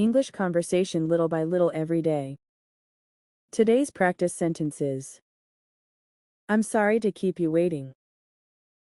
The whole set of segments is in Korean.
English conversation little by little every day. Today's practice sentences. I'm sorry to keep you waiting.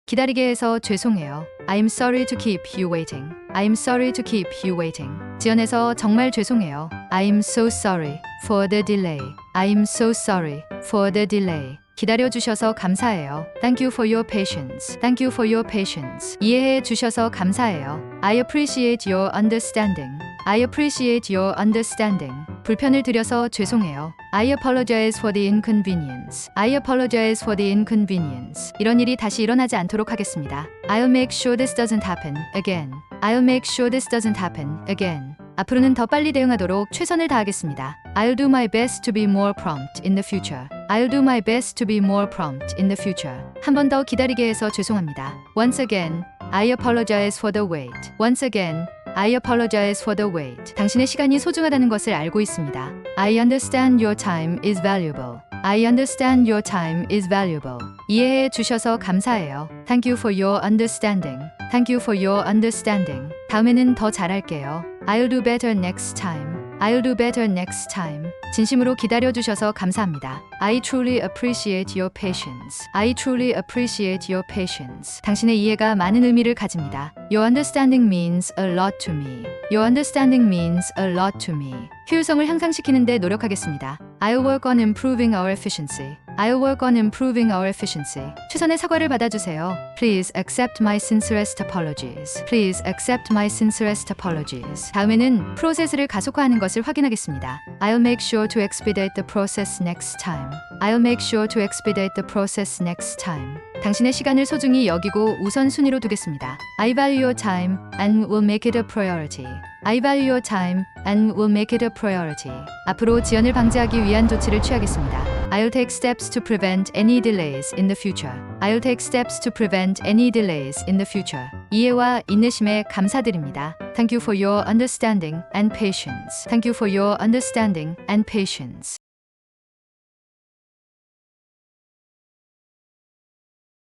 기다리게 해서 죄송해요. I'm sorry to keep you waiting. I'm sorry to keep you waiting. 지연해서 정말 죄송해요. I'm so sorry for the delay. I'm so sorry for the delay. 기다려 주셔서 감사해요. Thank you for your patience. Thank you for your patience. 이해해 주셔서 감사해요. I appreciate your understanding. I appreciate your understanding. 불편을 드려서 죄송해요. I apologize for the inconvenience. I apologize for the inconvenience. 이런 일이 다시 일어나지 않도록 하겠습니다. I'll make sure this doesn't happen again. I'll make sure this doesn't happen again. 앞으로는 더 빨리 대응하도록 최선을 다하겠습니다. I'll do my best to be more prompt in the future. I'll do my best to be more prompt in the future. 한 번 더 기다리게 해서 죄송합니다. Once again, I apologize for the wait. Once again, I apologize for the wait. 당신의 시간이 소중하다는 것을 알고 있습니다. I understand your time is valuable. I understand your time is valuable. 이해해 주셔서 감사해요. Thank you for your understanding. Thank you for your understanding. 다음에는 더 잘할게요. I'll do better next time. I'll do better next time. 진심으로 기다려 주셔서 감사합니다. I truly appreciate your patience. I truly appreciate your patience. 당신의 이해가 많은 의미를 가집니다. Your understanding means a lot to me. Your understanding means a lot to me. 효율성을 향상시키는데 노력하겠습니다. I'll work on improving our efficiency. I'll work on improving our efficiency. 최선의 사과를 받아주세요. Please accept my sincerest apologies. Please accept my sincerest apologies. 다음에는 프로세스를 가속화하는 것을 확인하겠습니다. I'll make sure to expedite the process next time. I'll make sure to expedite the process next time. 당신의 시간을 소중히 여기고 우선순위로 두겠습니다. I value your time and will make it a priority. I value your time and will make it a priority. 앞으로 지연을 방지하기 위한 조치를 취하겠습니다. I'll take steps to prevent any delays in the future. I'll take steps to prevent any delays in the future. 이해와 인내심에 감사드립니다. Thank you for your understanding and patience. Thank you for your understanding and patience.